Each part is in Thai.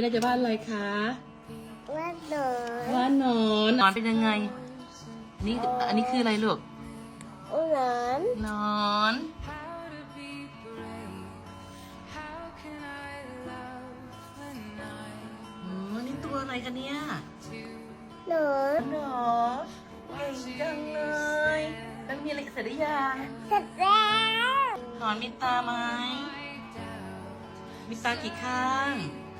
เราจะวาดอะไรคะว่าหนูวาดหนอนหนอนเป็นยังไง นี่อันนี้คืออะไรลูกหนอนหนอนโอ้นี่ตัวอะไรกันเนี่ยหนูหนอเก่งจังเลยแล้วมีอะไรเสร็จหรือยังเสร็จแล้วหนอนมีตาไหมมีตากี่ข้างอุ๊ย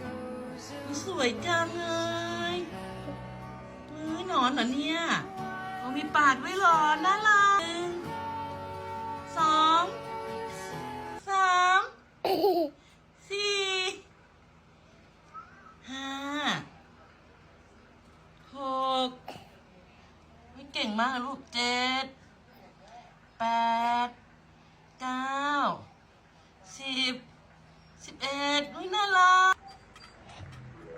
สวยจังเลยเฮ้ยหนอนเหรอเนี่ยโอ้มีปากด้วยเหรอน่ารักหนึ่งสองสามสี่ห้าหกเฮ้ยเก่งมากลูกเจ็ดแปดเก้าสิบสิบเอ็ดอุ้ยน่ารัก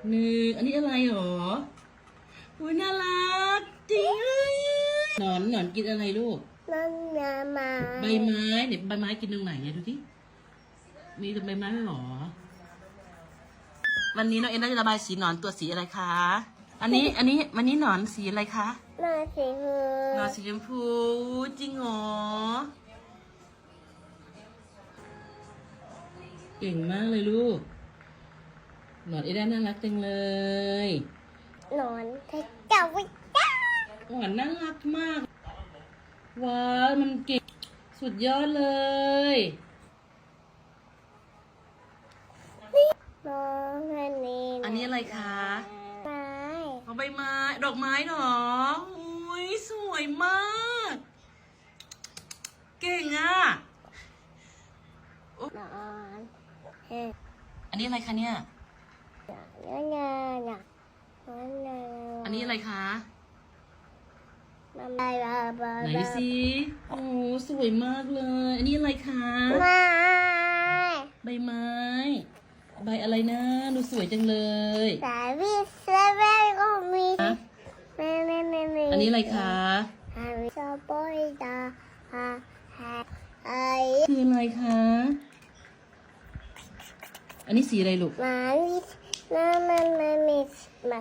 หนึ่งอันนี้อะไรหรออุ้ยน่ารักจริงเลยหนอนหนอนกินอะไรลูกน้องนามาใบไม้เดี๋ยวใบไม้กินตรงไหนเนี่ยดูที่มีใบไม้ไหมหรอ วันนี้น้องเอ็นน่าจะระบายสีหนอนตัวสีอะไรคะ อันนี้อันนี้วันนี้หนอนสีอะไรคะน้องสีหูหนอนสีชมพูจริงเหรอเก่งมากเลยลูก หนอนเอด้าน่ารักจังเลยหนอนเทเจ้าวิจ้าหนอนน่ารักมาก ว้าวมันเก่งสุดยอดเลยน้องอันนี้อันนี้อะไรคะไม้เอาใบไม้ดอกไม้เหรออุ้ยสวยมาก เก่งอะนอนเฮ้ยอันนี้อะไรคะเนี่ย น้องนาน่ะน้องนาอันนี้อะไรคะน้ำลายบาบาไหนดูสิโอ้สวยมากเลย อันนี้อะไรคะไม้ใบไม้ ใบอะไรนะ ดูสวยจังเลยสายวิเซเว่นก็มีฮะแม่แม่แม่แม่อันนี้อะไรคะฮาริซาบอยดาฮาฮาไอคืออะไรคะ อันนี้สีอะไรลูกมาลิส นานานามิสม